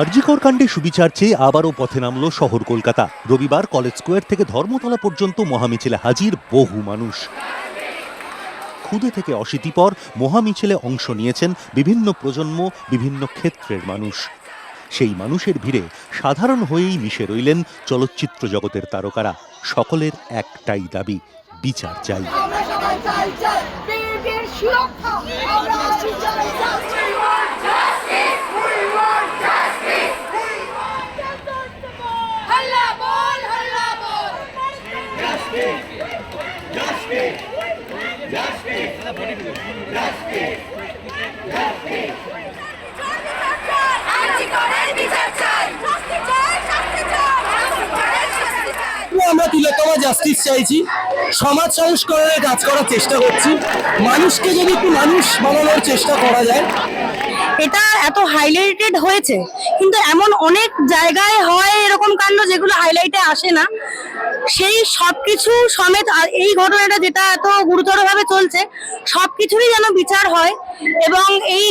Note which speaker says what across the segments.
Speaker 1: আরজিকর কাণ্ডে সুবিচার চেয়ে আবারও পথে নামল শহর কলকাতা। রবিবার কলেজ স্কোয়ার থেকে ধর্মতলা পর্যন্ত মহামিছিলে হাজির বহু মানুষ। খুদে থেকে অশীতিপর মহামিছিলে অংশ নিয়েছেন বিভিন্ন প্রজন্ম, বিভিন্ন ক্ষেত্রের মানুষ। সেই মানুষের ভিড়ে সাধারণ হয়েই মিশে রইলেন চলচ্চিত্র জগতের তারকারা। সকলের একটাই দাবি, বিচার চাই
Speaker 2: আমরা সবাই চাই চাই বীরদের সুরক্ষা আমরা আছি চাই justice. হাল্লা বল হাল্লা বল আরজি করের বিচার চাই শাস্তি চাই শাস্তি চাই আরজি করের শাস্তি চাই
Speaker 3: আমরা তিলোত্তমা জাস্টিস চাইছি, সমাজ সংস্করণের কাজ করার চেষ্টা করছি। মানুষকে যদি একটু মানুষ বানানোর চেষ্টা করা যায়।
Speaker 4: এটা এত হাইলাইটেড হয়েছে, কিন্তু এমন অনেক জায়গায় হয় এরকম কাণ্ড যেগুলো হাইলাইটে আসে না। সেই সবকিছু সমেত এই ঘটনাটা যেটা এত গুরুতরভাবে চলছে, সবকিছুরই যেন বিচার হয় এবং এই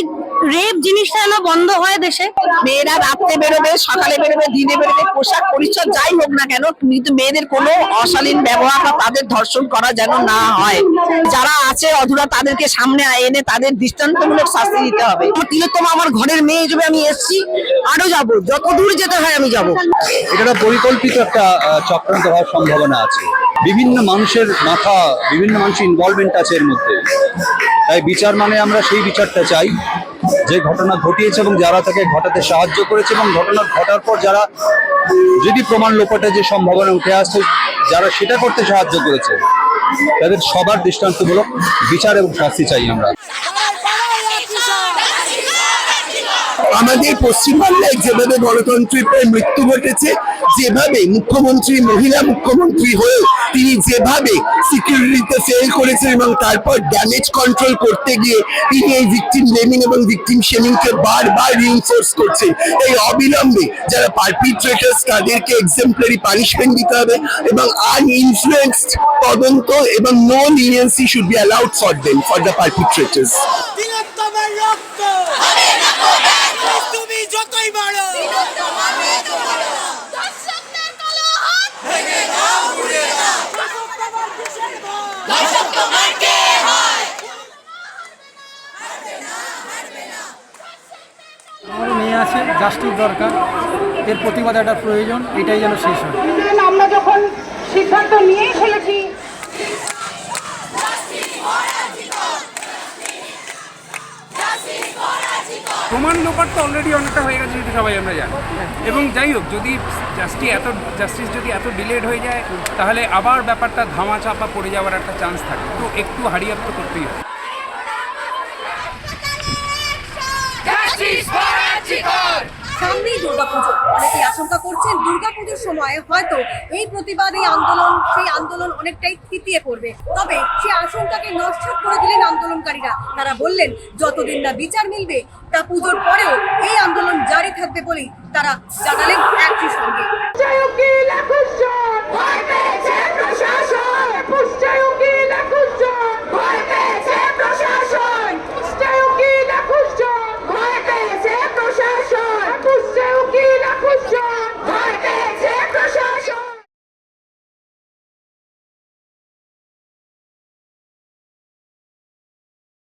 Speaker 4: রেপ জিনিসটা যেন বন্ধ হয় দেশে।
Speaker 5: মেয়েরা রাত্রে বেরোবে সকালে বেরোবে দিনে বেরোবে পোশাক পরিচ্ছদ যাই হোক না কেন কিন্তু মেয়েদের কোনো অশালীন ব্যবহার বা তাদের ধর্ষণ করা যেন না হয়। যারা আছে অধুরা তাদেরকে সামনে এনে তাদের দৃষ্টান্তমূলক শাস্তি দিতে হবে। তিলোত্তমা আমার ঘরের মেয়ে হিসেবে আমি এসেছি আরও যাব। যত দূর যেতে হয় আমি যাব।
Speaker 6: এটা পরিকল্পিত একটা চক্রান্ত হওয়ার সম্ভাবনা আছে। বিভিন্ন মানুষের মাথা, বিভিন্ন মানুষের ইনভলভমেন্ট আছে এর মধ্যে। তাই বিচার মানে আমরা সেই বিচারটা চাই, যে ঘটনা ঘটিয়েছে এবং যারা তাকে ঘটাতে সাহায্য করেছে এবং ঘটনা ঘটার পর যারা যদি প্রমাণ লোপাটে যে সম্ভাবনা উঠে আসছে, যারা সেটা করতে সাহায্য করেছে, তাদের সবার দৃষ্টান্তমূলক বিচার এবং শাস্তি চাই আমরা।
Speaker 3: আমাদের পশ্চিমবাংলায় যেভাবে গণতন্ত্রের প্রায় মৃত্যু ঘটেছে, যেভাবে মুখ্যমন্ত্রী, মহিলা মুখ্যমন্ত্রী হয়েও তিনি যেভাবে সিকিউরিটিতে ফেল করেছেন এবং তারপর ড্যামেজ কন্ট্রোল করতে গিয়ে তিনি এই ভিকটিম ব্লেমিং এবং ভিকটিম শেমিংকে বারবার রিইনফোর্স করছেন এই অবিলম্বে যারা পারপিট্রেটার্স তাদেরকে এক্সাম্পলারি পানিশমেন্ট দিতে হবে এবং আনইনফ্লুয়েন্সড তদন্ত এবং no leniency should be allowed for them for the perpetrators
Speaker 7: মেয়ে আছে জাস্টিস দরকার। এর প্রতিবাদ একটা প্রয়োজন এটাই যেন শেষ হয়।
Speaker 8: আমরা যখন সিদ্ধান্ত নিয়েই ফেলেছি
Speaker 9: প্রমাণ তো অলরেডি অনেকটা হয়ে গেছে যদি সবাই আমরা জানি। এবং যাই হোক যদি জাস্টি এত জাস্টিস যদি এত ডিলেড হয়ে যায় তাহলে আবার ব্যাপারটা ধামাচাপা পড়ে যাওয়ার একটা চান্স থাকে। তো একটু হারিয়াপ তো করতেই হবে
Speaker 2: জাস্টিস ফর আরজিকর
Speaker 4: সামনেই দুর্গাপুজো। অনেকেই আশঙ্কা করছেন দুর্গাপুজোর সময় হয়তো এই প্রতিবাদ এই আন্দোলন, সেই আন্দোলন অনেকটাই থিতিয়ে পড়বে। তবে সে আশঙ্কাকে নস্বাত করে দিলেন আন্দোলনকারীরা। তারা বললেন, যতদিন না বিচার মিলবে, তা পুজোর পরেও এই আন্দোলন জারি থাকবে বলেই তারা জানালেন একই সঙ্গে।